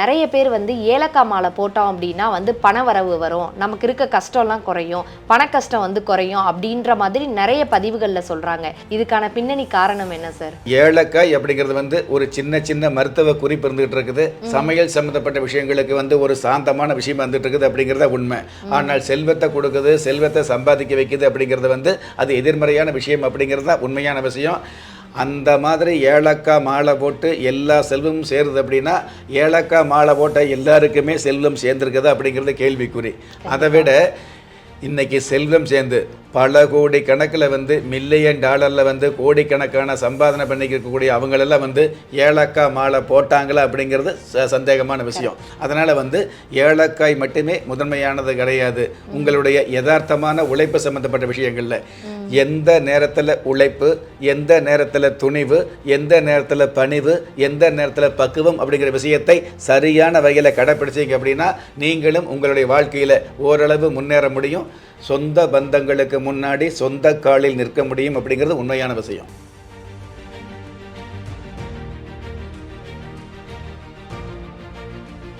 நிறைய பேர் வந்து ஏலக்காய் மாலை போட்டோம் அப்படின்னா வந்து பணவரவு வரும். நமக்கு இருக்க கஷ்டம்லாம் குறையும். பண கஷ்டம் வந்து குறையும் அப்படின்ற மாதிரி நிறைய பதிவுகளில் சொல்றாங்க. இதுக்கான பின்னணி காரணம் என்ன சார்? ஏலக்காய் அப்படிங்கிறது வந்து ஒரு சின்ன சின்ன மருத்துவ குறிப்பு இருந்துகிட்டு இருக்குது. சமையல் சம்மந்தப்பட்ட விஷயங்களுக்கு வந்து ஒரு சாந்தமான விஷயம் வந்துட்டு இருக்குது அப்படிங்கிறத உண்மை. ஆனால் செல்வத்தை கொடுக்குது செல்வத்தை சம்பாதிக்க வைக்குது அப்படிங்கிறது வந்து அது எதிர்மறையான விஷயம் அப்படிங்கிறது தான் உண்மையான விஷயம். அந்த மாதிரி ஏலக்காய் மாலை போட்டு எல்லா செல்வமும் சேருது அப்படின்னா ஏலக்காய் மாலை போட்ட எல்லாருக்குமே செல்வம் சேர்ந்துருக்குது அப்படிங்கிறது கேள்விக்குறி. அதை விட இன்றைக்கி செல்வம் சேர்ந்து பல கோடி கணக்கில் வந்து மில்லியன் டாலரில் வந்து கோடிக்கணக்கான சம்பாதனை பண்ணிக்கக்கூடிய அவங்களெல்லாம் வந்து ஏலக்காய் மாலை போட்டாங்களா அப்படிங்கிறது ச- சந்தேகமான விஷயம். அதனால் வந்து ஏலக்காய் மட்டுமே முதன்மையானது கிடையாது. உங்களுடைய யதார்த்தமான உழைப்பு சம்மந்தப்பட்ட விஷயங்களில். எந்த நேரத்தில் உழைப்பு எந்த நேரத்தில் துணிவு எந்த நேரத்தில் பணிவு எந்த நேரத்தில் பக்குவம் அப்படிங்கிற விஷயத்தை சரியான வகையில் கடைப்பிடிச்சீங்க அப்படின்னா நீங்களும் உங்களுடைய வாழ்க்கையில் ஓரளவு முன்னேற முடியும். சொந்த பந்தங்களுக்கு முன்னாடி சொந்த காலில் நிற்க முடியும் அப்படிங்கிறது உண்மையான விஷயம்.